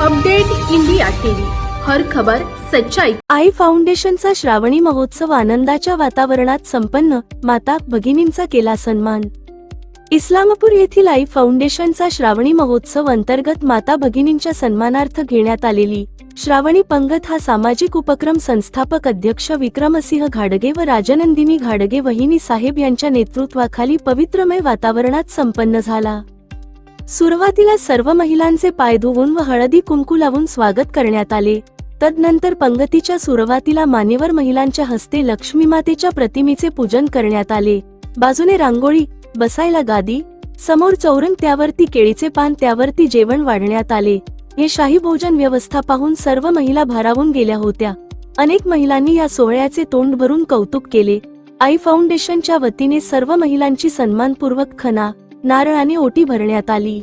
Update India TV. हर खबर सच्चाई. आई फाउंडेशनचा श्रावणी महोत्सव आनंदाच्या वातावरणात संपन्न माता भगिनींचा केला सन्मान. इस्लामपूर येथील आई फाउंडेशनचा श्रावणी महोत्सव अंतर्गत माता भगिनींच्या सन्मानार्थ घेण्यात आलेली श्रावणी पंगत हा सामाजिक उपक्रम संस्थापक अध्यक्ष विक्रमसिंह घाडगे व राजनंदिनी घाडगे वहिनी साहेब यांच्या नेतृत्वाखाली पवित्रमय वातावरणात संपन्न झाला. सुरुवातीला सर्व महिलांचे पाय धुवून व हळदी कुंकू लावून स्वागत करण्यात आले. तदनंतर पंगतीच्या सुरुवातीला मान्यवर महिलांच्या हस्ते लक्ष्मी मातेच्या प्रतिमेचे पूजन करण्यात आले. बाजूने रांगोळी बसायला गादी समोर चौरंग त्यावरती केळीचे पान त्यावरती जेवण वाढण्यात आले. हे शाही भोजन व्यवस्था पाहून सर्व महिला भारावून गेल्या होत्या. अनेक महिलांनी या सोहळ्याचे तोंड भरून कौतुक केले. आई फाउंडेशनच्या वतीने सर्व महिलांची सन्मानपूर्वक खना नारळाने ओटी भरण्यात आली.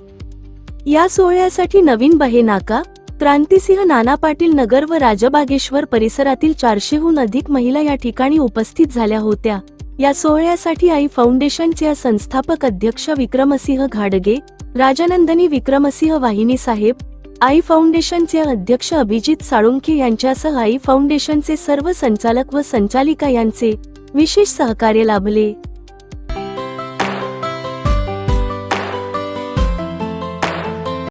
या सोहळ्यासाठी नवीन बहे नाका क्रांतिसिंह नाना पाटील नगर व राजबागेश्वर परिसरातील चारशेहून अधिक महिला या ठिकाणी उपस्थित झाल्या होत्या. या सोहळ्यासाठी आई फाउंडेशनचे संस्थापक अध्यक्ष विक्रमसिंह घाडगे राजानंदनी विक्रमसिंह वाहिनी साहेब आई फाउंडेशनचे अध्यक्ष अभिजित साळुंखे यांच्यासह आई फाउंडेशनचे सर्व संचालक व संचालिका यांचे विशेष सहकार्य लाभले.